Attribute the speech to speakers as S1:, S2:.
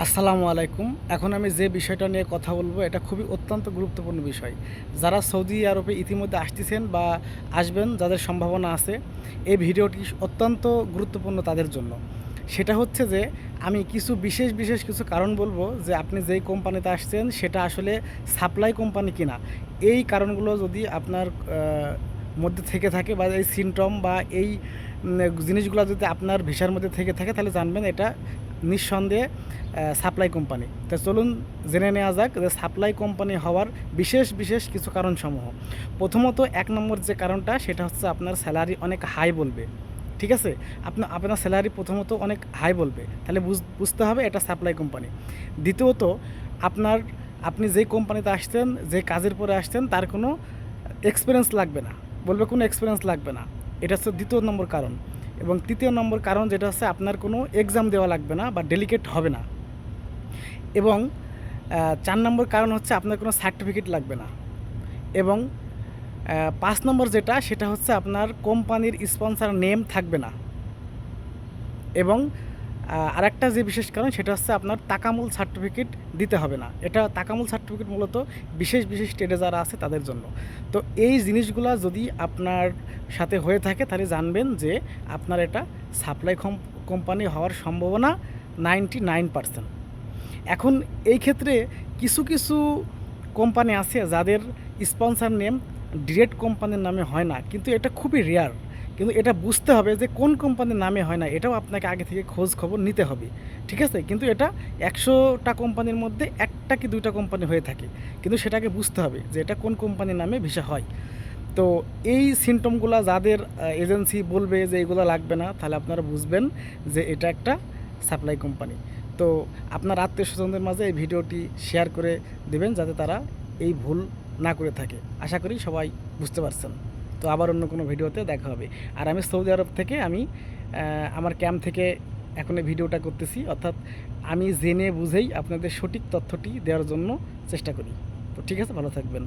S1: আসসালামু আলাইকুম। এখন আমি যে বিষয়টা নিয়ে কথা বলব, এটা খুবই অত্যন্ত গুরুত্বপূর্ণ বিষয়। যারা সৌদি আরবে ইতিমধ্যে আসতেছেন বা আসবেন, যাদের সম্ভাবনা আছে, এই ভিডিওটি অত্যন্ত গুরুত্বপূর্ণ তাদের জন্য। সেটা হচ্ছে যে, আমি কিছু বিশেষ বিশেষ কিছু কারণ বলব যে, আপনি যেই কোম্পানিতে আসছেন, সেটা আসলে সাপ্লাই কোম্পানি কিনা। এই কারণগুলো যদি আপনার মধ্যে থেকে থাকে বা এই সিমটম বা এই জিনিসগুলো যদি আপনার ভিসার মধ্যে থেকে থাকে, তাহলে জানবেন এটা নিঃসন্দেহে সাপ্লাই কোম্পানি তো চলুন জেনে নেওয়া যাক যে সাপ্লাই কোম্পানি হওয়ার বিশেষ বিশেষ কিছু কারণসমূহ। প্রথমত এক নম্বর যে কারণটা, সেটা হচ্ছে আপনার স্যালারি অনেক হাই বলবে। ঠিক আছে? আপনার আপনার স্যালারি প্রথমত অনেক হাই বলবে। তাহলে বুঝ- বুঝতে হবে এটা সাপ্লাই কোম্পানি দ্বিতীয়ত, আপনার, আপনি যেই কোম্পানিতে আসতেন যে কাজের পরে আসতেন তার কোনো এক্সপিরিয়েন্স লাগবে না। বলবে কোনো এক্সপিরিয়েন্স লাগবে না। এটা হচ্ছে দ্বিতীয় নম্বর কারণ। এবং তৃতীয় নম্বর কারণ যেটা হচ্ছে আপনার কোনো এক্সাম দেওয়া লাগবে না বা ডেলিকেট হবে না। এবং চার নম্বর কারণ হচ্ছে আপনার কোনো সার্টিফিকেট লাগবে না। এবং পাঁচ নম্বর যেটা, সেটা হচ্ছে আপনার কোম্পানির স্পন্সার নেম থাকবে না। এবং আহ, আরেকটা যে বিশেষ কারণ সেটা হচ্ছে আপনার তাকামূল সার্টিফিকেট দিতে হবে না। এটা তাকামূল সার্টিফিকেট মূলত বিশেষ বিশেষ স্টেটে যারা আছে তাদের জন্য। তো এই জিনিসগুলো যদি আপনার সাথে হয়ে থাকে তাহলে জানবেন যে আপনার এটা সাপ্লাই কোম্পানি হওয়ার সম্ভাবনা নাইনটি নাইন পার্সেন্ট এখন এই ক্ষেত্রে কিছু কিছু কোম্পানি আছে যাদের স্পন্সর নেম ডিরেক্ট কোম্পানির নামে হয় না কিন্তু এটা খুবই রেয়ার কিন্তু এটা বুঝতে হবে যে কোন কোম্পানির নামে হয় না, এটাও আপনাকে আগে থেকে খোঁজ খবর নিতে হবে, ঠিক আছে? কিন্তু এটা একশোটা কোম্পানির মধ্যে একটা কি দুইটা কোম্পানি হয়ে থাকে, কিন্তু সেটাকে বুঝতে হবে যে এটা কোন কোম্পানির নামে ভিসা হয়। তো এই সিমটমগুলো যাদের এজেন্সি বলবে যে এগুলো লাগবে না, তাহলে আপনারা বুঝবেন যে এটা একটা সাপ্লাই কোম্পানি তো আপনার আত্মীয় স্বজনদের মাঝে এই ভিডিওটি শেয়ার করে দেবেন, যাতে তারা এই ভুল না করে থাকে। আশা করি সবাই বুঝতে পারছেন। তো আবার অন্য কোনো ভিডিওতে দেখা হবে। আর আমি সৌদি আরব থেকে আমি আমার ক্যাম্প থেকে এখন এই ভিডিওটা করতেছি। অর্থাৎ আমি জেনে বুঝেই আপনাদের সঠিক তথ্যটি দেওয়ার জন্য চেষ্টা করি। তো ঠিক আছে, ভালো থাকবেন।